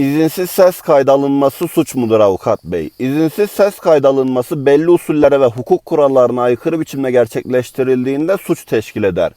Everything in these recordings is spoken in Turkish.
İzinsiz ses kaydı alınması suç mudur avukat bey? İzinsiz ses kaydı alınması belli usullere ve hukuk kurallarına aykırı biçimde gerçekleştirildiğinde suç teşkil eder.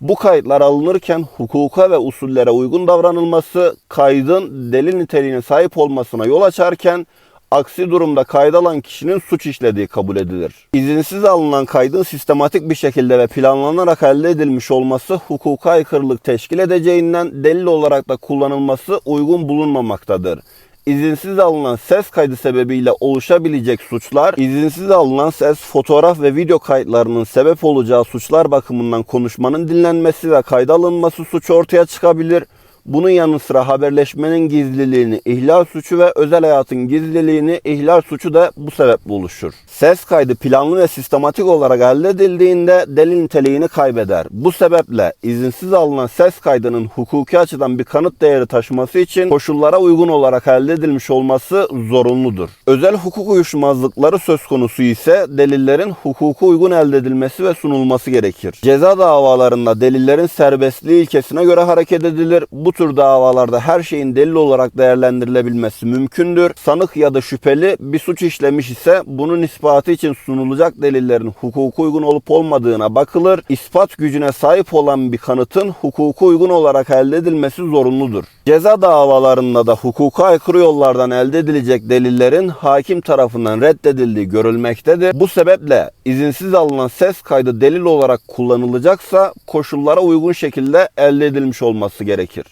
Bu kayıtlar alınırken hukuka ve usullere uygun davranılması kaydın delil niteliğine sahip olmasına yol açarken aksi durumda kayda alan kişinin suç işlediği kabul edilir. İzinsiz alınan kaydın sistematik bir şekilde ve planlanarak elde edilmiş olması hukuka aykırılık teşkil edeceğinden delil olarak da kullanılması uygun bulunmamaktadır. İzinsiz alınan ses kaydı sebebiyle oluşabilecek suçlar, izinsiz alınan ses, fotoğraf ve video kayıtlarının sebep olacağı suçlar bakımından konuşmanın dinlenmesi ve kayda alınması suçu ortaya çıkabilir. Bunun yanı sıra haberleşmenin gizliliğini ihlal suçu ve özel hayatın gizliliğini ihlal suçu da bu sebeple oluşur. Ses kaydı planlı ve sistematik olarak elde edildiğinde delil niteliğini kaybeder. Bu sebeple izinsiz alınan ses kaydının hukuki açıdan bir kanıt değeri taşıması için koşullara uygun olarak elde edilmiş olması zorunludur. Özel hukuk uyuşmazlıkları söz konusu ise delillerin hukuka uygun elde edilmesi ve sunulması gerekir. Ceza davalarında delillerin serbestliği ilkesine göre hareket edilir. Bu tür davalarda her şeyin delil olarak değerlendirilebilmesi mümkündür. Sanık ya da şüpheli bir suç işlemiş ise bunun ispatı için sunulacak delillerin hukuka uygun olup olmadığına bakılır. İspat gücüne sahip olan bir kanıtın hukuka uygun olarak elde edilmesi zorunludur. Ceza davalarında da hukuka aykırı yollardan elde edilecek delillerin hakim tarafından reddedildiği görülmektedir. Bu sebeple izinsiz alınan ses kaydı delil olarak kullanılacaksa koşullara uygun şekilde elde edilmiş olması gerekir.